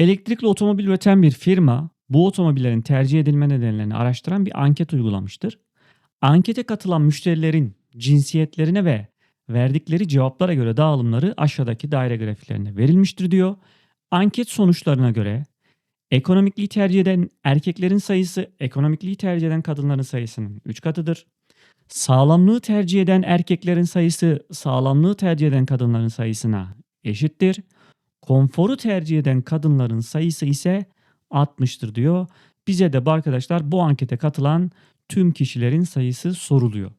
Elektrikli otomobil üreten bir firma bu otomobillerin tercih edilme nedenlerini araştıran bir anket uygulamıştır. Ankete katılan müşterilerin cinsiyetlerine ve verdikleri cevaplara göre dağılımları aşağıdaki daire grafiklerinde verilmiştir diyor. Anket sonuçlarına göre ekonomikliği tercih eden erkeklerin sayısı ekonomikliği tercih eden kadınların sayısının 3 katıdır. Sağlamlığı tercih eden erkeklerin sayısı sağlamlığı tercih eden kadınların sayısına eşittir. Konforu tercih eden kadınların sayısı ise 60'tır diyor. Bize de bu arkadaşlar bu ankete katılan tüm kişilerin sayısı soruluyor.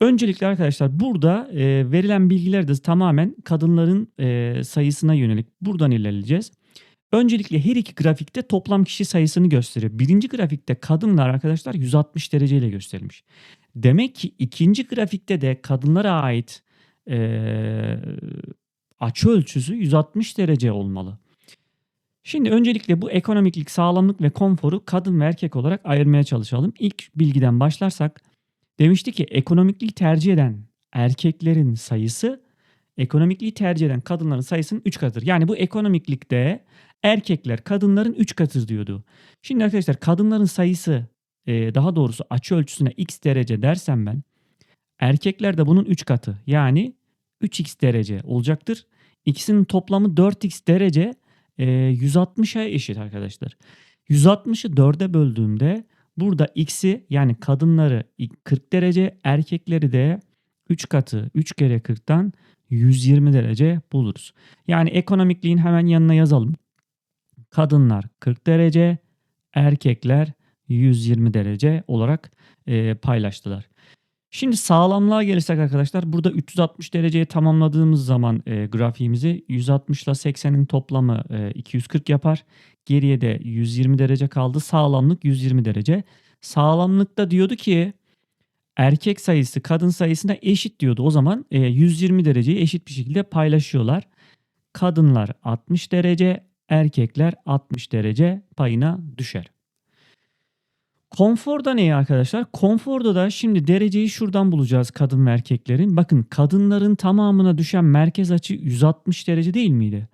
Öncelikle arkadaşlar burada e, verilen bilgiler de tamamen kadınların e, sayısına yönelik. Buradan ilerleyeceğiz. Öncelikle her iki grafikte toplam kişi sayısını gösteriyor. Birinci grafikte kadınlar arkadaşlar 160 dereceyle gösterilmiş. Demek ki ikinci grafikte de kadınlara ait e, açı ölçüsü 160 derece olmalı. Şimdi öncelikle bu ekonomiklik, sağlamlık ve konforu kadın ve erkek olarak ayırmaya çalışalım. İlk bilgiden başlarsak demişti ki ekonomikliği tercih eden erkeklerin sayısı ekonomikliği tercih eden kadınların sayısının 3 katıdır. Yani bu ekonomiklikte erkekler kadınların 3 katıdır diyordu. Şimdi arkadaşlar kadınların sayısı e, daha doğrusu açı ölçüsüne x derece dersem ben erkekler de bunun 3 katı yani 3x derece olacaktır. İkisinin toplamı 4x derece e, 160'a eşit arkadaşlar. 160'ı 4'e böldüğümde burada x'i yani kadınları 40 derece erkekleri de 3 katı 3 kere 40'tan 120 derece buluruz. Yani ekonomikliğin hemen yanına yazalım. Kadınlar 40 derece, erkekler 120 derece olarak e, paylaştılar. Şimdi sağlamlığa gelirsek arkadaşlar burada 360 dereceye tamamladığımız zaman e, grafiğimizi 160 ile 80'in toplamı e, 240 yapar. Geriye de 120 derece kaldı. Sağlamlık 120 derece. Sağlamlıkta diyordu ki erkek sayısı kadın sayısına eşit diyordu. O zaman e, 120 dereceyi eşit bir şekilde paylaşıyorlar. Kadınlar 60 derece, erkekler 60 derece payına düşer. Konforda ne arkadaşlar? Konforda da şimdi dereceyi şuradan bulacağız kadın ve erkeklerin. Bakın kadınların tamamına düşen merkez açı 160 derece değil miydi?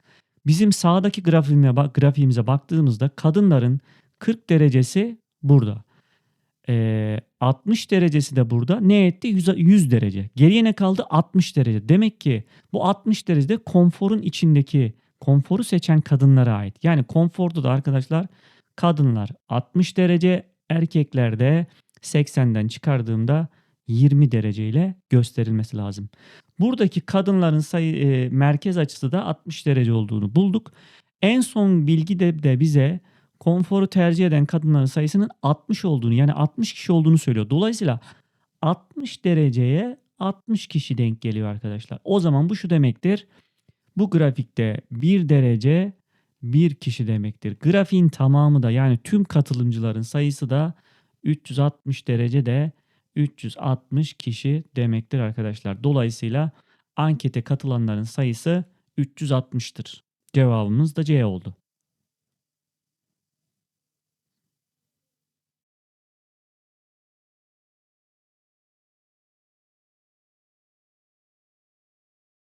Bizim sağdaki grafiğime, grafiğimize baktığımızda kadınların 40 derecesi burada. Ee, 60 derecesi de burada. Ne etti? 100, 100 derece. Geriye ne kaldı? 60 derece. Demek ki bu 60 derecede konforun içindeki konforu seçen kadınlara ait. Yani konforda da arkadaşlar kadınlar 60 derece, erkeklerde 80'den çıkardığımda 20 dereceyle gösterilmesi lazım. Buradaki kadınların sayı e, merkez açısı da 60 derece olduğunu bulduk. En son bilgi de, de bize konforu tercih eden kadınların sayısının 60 olduğunu yani 60 kişi olduğunu söylüyor. Dolayısıyla 60 dereceye 60 kişi denk geliyor arkadaşlar. O zaman bu şu demektir. Bu grafikte 1 derece bir kişi demektir. Grafiğin tamamı da yani tüm katılımcıların sayısı da 360 derecede 360 kişi demektir arkadaşlar. Dolayısıyla ankete katılanların sayısı 360'tır. Cevabımız da C oldu.